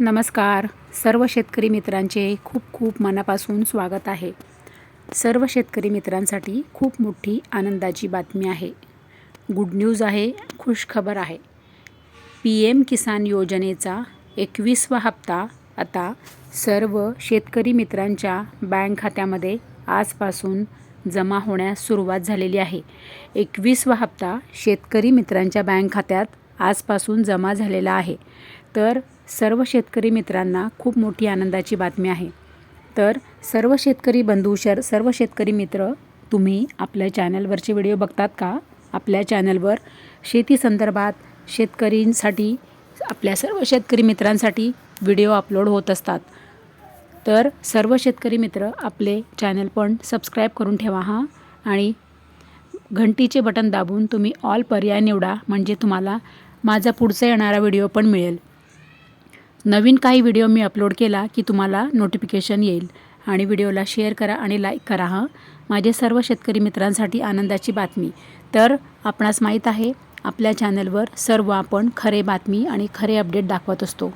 नमस्कार. सर्व शेतकरी मित्रांचे खूप खूप मनापासून स्वागत आहे. सर्व शेतकरी मित्रांसाठी खूप मोठी आनंदाची बातमी आहे. गुड न्यूज आहे खुश खबर आहे. पी एम किसान योजनेचा एकवीसवा हप्ता आता सर्व शेतकरी मित्रांच्या बँक खात्यामध्ये आजपासून जमा होण्यास सुरुवात झालेली आहे. एकवीसवा हप्ता शेतकरी मित्रांच्या बँक खात्यात आजपासून जमा झालेला आहे. तर सर्व शेतकरी मित्रांना खूप मोठी आनंदाची बातमी आहे. तर सर्व शेतकरी बंधू शर सर्व शेतकरी मित्र तुम्ही आपल्या चॅनलवरचे व्हिडिओ बघतात का? आपल्या चॅनलवर शेती संदर्भात शेतकरींसाठी आपल्या सर्व शेतकरी मित्रांसाठी व्हिडिओ अपलोड होत असतात. तर सर्व शेतकरी मित्र आपले चॅनल पण सबस्क्राईब करून ठेवा हां. आणि घंटीचे बटन दाबून तुम्ही ऑल पर्याय निवडा म्हणजे तुम्हाला माझा पुढचा येणारा व्हिडिओ पण मिळेल. नवीन काही व्हिडिओ मी अपलोड केला की तुम्हाला नोटिफिकेशन येईल. आणि व्हिडिओला शेअर करा आणि लाईक करा हां. माझे सर्व शेतकरी मित्रांसाठी आनंदाची बातमी. तर आपणास माहीत आहे आपल्या चॅनलवर सर्व आपण खरे बातमी आणि खरे अपडेट दाखवत असतो.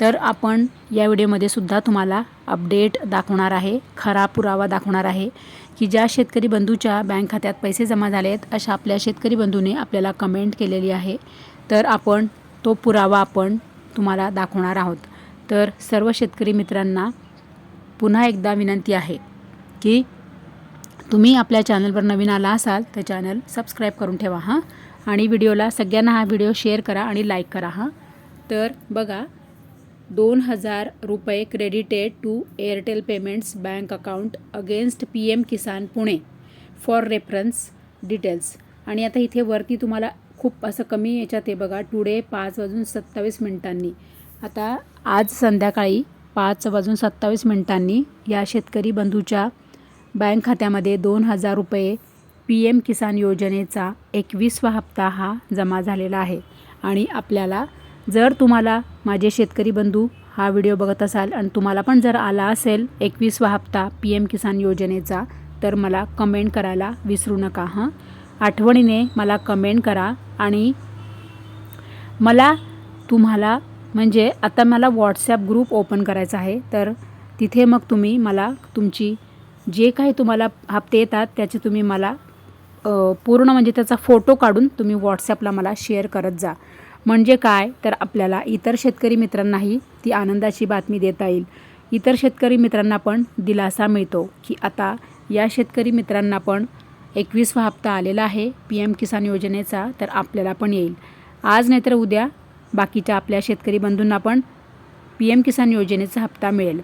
तर आपण या व्हिडिओमध्ये सुद्धा तुम्हाला अपडेट दाखवणार आहे खरा पुरावा दाखवणार आहे की ज्या शेतकरी बंधूच्या बँक खात्यात पैसे जमा झाले आहेत अशा आपल्या शेतकरी बंधूने आपल्याला कमेंट केलेली आहे. तर आपण तो पुरावा आपण तुम्हाला दाखवणार आहोत. तर सर्व शेतकरी मित्रांना पुन्हा एकदा विनंती आहे की तुम्ही आपल्या चॅनलवर नवीन आला असाल तर चॅनल सबस्क्राईब करून ठेवा हां. आणि व्हिडिओला सगळ्यांना हा व्हिडिओ शेअर करा आणि लाईक करा हां. तर बघा दोन हजार रुपये credited to Airtel payments bank account against P M Kisan Pune for reference details. आणि आता इथे वरती तुम्हाला खूप असं कमी याच्यात आहे बघा. टुडे पाच वाजून सत्तावीस मिनिटांनी. आता आज संध्याकाळी पाच वाजून सत्तावीस मिनिटांनी या शेतकरी बंधूच्या बँक खात्यामध्ये दोन हजार रुपये पी एम किसान योजनेचा एकवीसवा हप्ता हा जमा झालेला आहे. आणि आपल्याला जर तुम्हाला माझे शेतकरी बंधू हा व्हिडिओ बघत असाल आणि तुम्हाला पण जर आला असेल एकवीसवा हप्ता पी एम किसान योजनेचा तर मला कमेंट करायला विसरू नका हां? आठवणीने मला कमेंट करा आणि मला तुम्हाला म्हणजे आता मला व्हॉट्सॲप ग्रुप ओपन करायचा आहे तर तिथे मग तुम्ही मला तुमची जे काही तुम्हाला हप्ते येतात त्याचे तुम्ही मला पूर्ण म्हणजे त्याचा फोटो काढून तुम्ही व्हॉट्सॲपला मला शेअर करत जा. म्हणजे काय? तर आपल्याला इतर शेतकरी मित्रांनाही ती आनंदाची बातमी देता येईल. इतर शेतकरी मित्रांना पण दिलासा मिळतो की आता या शेतकरी मित्रांना पण एकवीसवा हप्ता आलेला आहे. पी एम किसान योजनेचा तर आपल्याला पण येईल. आज नाहीतर उद्या बाकीच्या आपल्या शेतकरी बंधूंना पण पी एम किसान योजनेचा हप्ता मिळेल.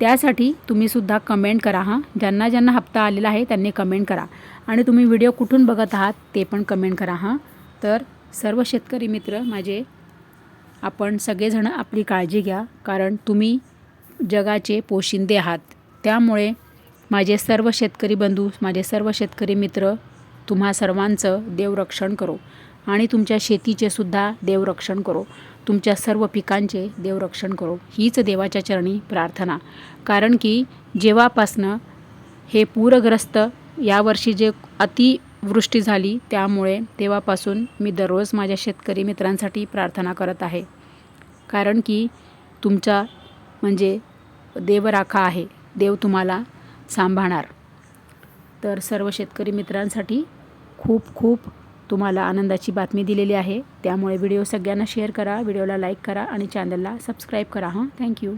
त्यासाठी तुम्हीसुद्धा कमेंट करा हां. ज्यांना ज्यांना हप्ता आलेला आहे त्यांनी कमेंट करा. आणि तुम्ही व्हिडिओ कुठून बघत आहात ते पण कमेंट करा हां. तर सर्व शेतकरी मित्र माझे आपण सगळेजणं आपली काळजी घ्या कारण तुम्ही जगाचे पोशिंदे आहात. त्यामुळे माझे सर्व शेतकरी बंधू माझे सर्व शेतकरी मित्र तुम्हा सर्वांचं देवरक्षण करो. आणि तुमच्या शेतीचे सुद्धा देवरक्षण करो. तुमच्या सर्व पिकांचे देवरक्षण करो. हीच देवाच्या चरणी प्रार्थना. कारण की जेव्हापासनं हे पूरग्रस्त यावर्षी जे अतिवृष्टी झाली त्यामुळे तेव्हापासून मी दररोज माझ्या शेतकरी मित्रांसाठी प्रार्थना करत आहे. कारण की तुमचा म्हणजे देवराखा आहे. देव तुम्हाला सांभाळणार. तर सर्व शेतकरी मित्रांसाठी खूप खूप तुम्हाला आनंदाची बातमी दिलेली आहे. त्यामुळे व्हिडिओ सगळ्यांना शेअर करा व्हिडिओला लाईक करा आणि चॅनलला सबस्क्राईब करा हां? थँक्यू